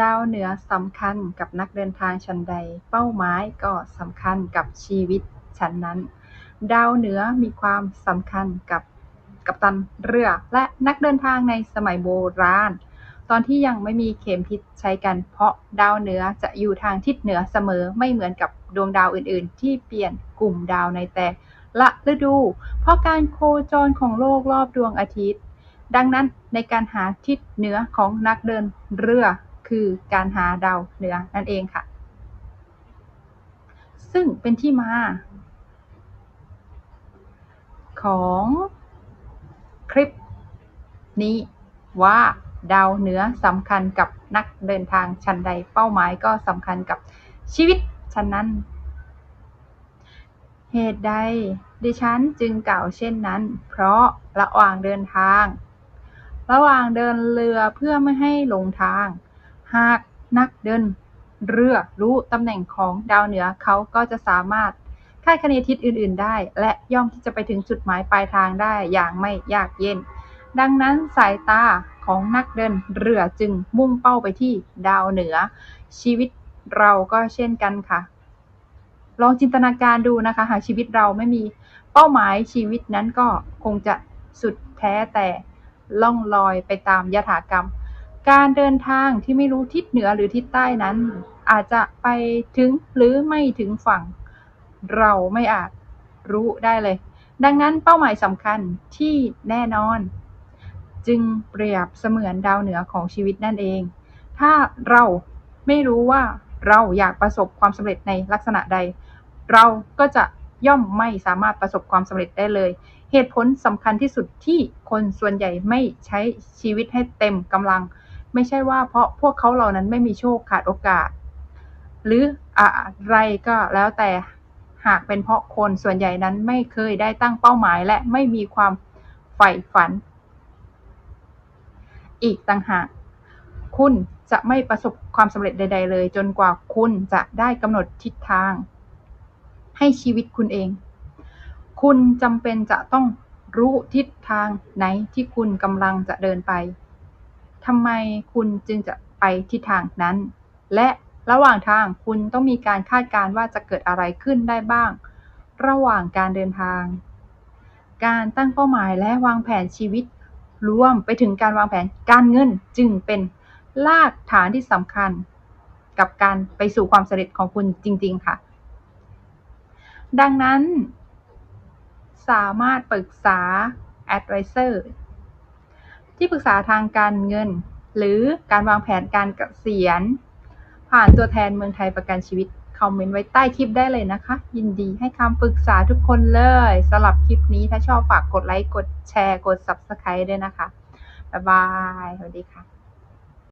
ดาวเหนือสำคัญกับนักเดินทางฉันใด เป้าหมายก็สำคัญกับชีวิตฉันนั้น ดาวเหนือมีความสำคัญกับกัปตันเรือและนักเดินทางในสมัยโบราณ ตอนที่ยังไม่มีเข็มทิศใช้กัน เพราะดาวเหนือจะอยู่ทางทิศเหนือเสมอไม่เหมือนกับดวงดาวอื่นๆ ที่เปลี่ยนกลุ่มดาวในแต่ละฤดู เพราะการโคจรของโลกรอบดวงอาทิตย์ ดังนั้นในการหาทิศเหนือของนักเดินเรือ คือการหาดาวเหนือนั่นเองค่ะ ซึ่งเป็นที่มา ของคลิปนี้ว่าดาวเหนือสำคัญกับนักเดินทางชั้นใดเป้าหมายก็สำคัญกับชีวิตชั้นนั้น เหตุใดดิฉันจึงกล่าวเช่นนั้น เพราะระหว่างเดินทาง ระหว่างเดินเรือเพื่อไม่ให้หลงทาง หากนักเดินเรือรู้ตำแหน่งของดาวเหนือเขาก็จะสามารถคาดคะเนทิศอื่น ๆ ได้ และย่อมที่จะไปถึงจุดหมายปลายทางได้อย่างไม่ยากเย็น ดังนั้นสายตาของนักเดินเรือจึงมุ่งเป้าไปที่ดาวเหนือ ชีวิตเราก็เช่นกันค่ะ ลองจินตนาการดูนะคะ หากชีวิตเราไม่มีเป้าหมายชีวิตนั้นก็คงจะสุดแท้แต่ล่องลอยไปตามยถากรรม การเดินทางที่ไม่รู้ทิศเหนือหรือทิศใต้นั้น อาจจะไปถึงหรือไม่ถึงฝั่ง เราไม่อาจรู้ได้เลย ดังนั้นเป้าหมายสำคัญที่แน่นอน จึงเปรียบเสมือนดาวเหนือของชีวิตนั่นเอง ถ้าเราไม่รู้ว่าเราอยากประสบความสำเร็จในลักษณะใด เราก็จะย่อมไม่สามารถประสบความสำเร็จได้เลย เหตุผลสำคัญที่สุดที่คนส่วนใหญ่ไม่ใช้ชีวิตให้เต็มกำลัง ไม่ใช่ว่าเพราะพวกเขาเหล่านั้นไม่มีโชคขาดโอกาส หรืออะไรก็แล้วแต่หากเป็นเพราะคนส่วนใหญ่นั้นไม่เคยได้ตั้งเป้าหมายและไม่มีความใฝ่ฝัน อีกต่างหาก คุณจะไม่ประสบความสำเร็จใด ๆ เลย จนกว่าคุณจะได้กำหนดทิศทาง ให้ชีวิตคุณเอง คุณจำเป็นจะต้องรู้ทิศทางไหนที่คุณกำลังจะเดินไป ทำไมคุณจึงจะไปทิศทางนั้น และระหว่างทางคุณต้องมีการคาดการณ์ว่าจะเกิดอะไรขึ้นได้บ้าง ระหว่างการเดินทาง การตั้งเป้าหมายและวางแผนชีวิต รวมไปถึงการวางแผนการเงินจึงเป็นรากฐานที่สำคัญ กับการไปสู่ความสำเร็จของคุณจริง ๆ ค่ะ ดังนั้น สามารถปรึกษา advisor ที่ปรึกษาทางการเงิน หรือการวางแผนการเกษียณ ผ่านตัวแทนเมืองไทยประกันชีวิตคอมเมนต์ไว้ใต้คลิปได้เลยนะคะ ยินดีให้คำปรึกษาทุกคนเลยสำหรับคลิปนี้ถ้าชอบฝากกดไลค์ กดแชร์ กด Subscribe ด้วยนะคะ บ๊ายบาย สวัสดีค่ะ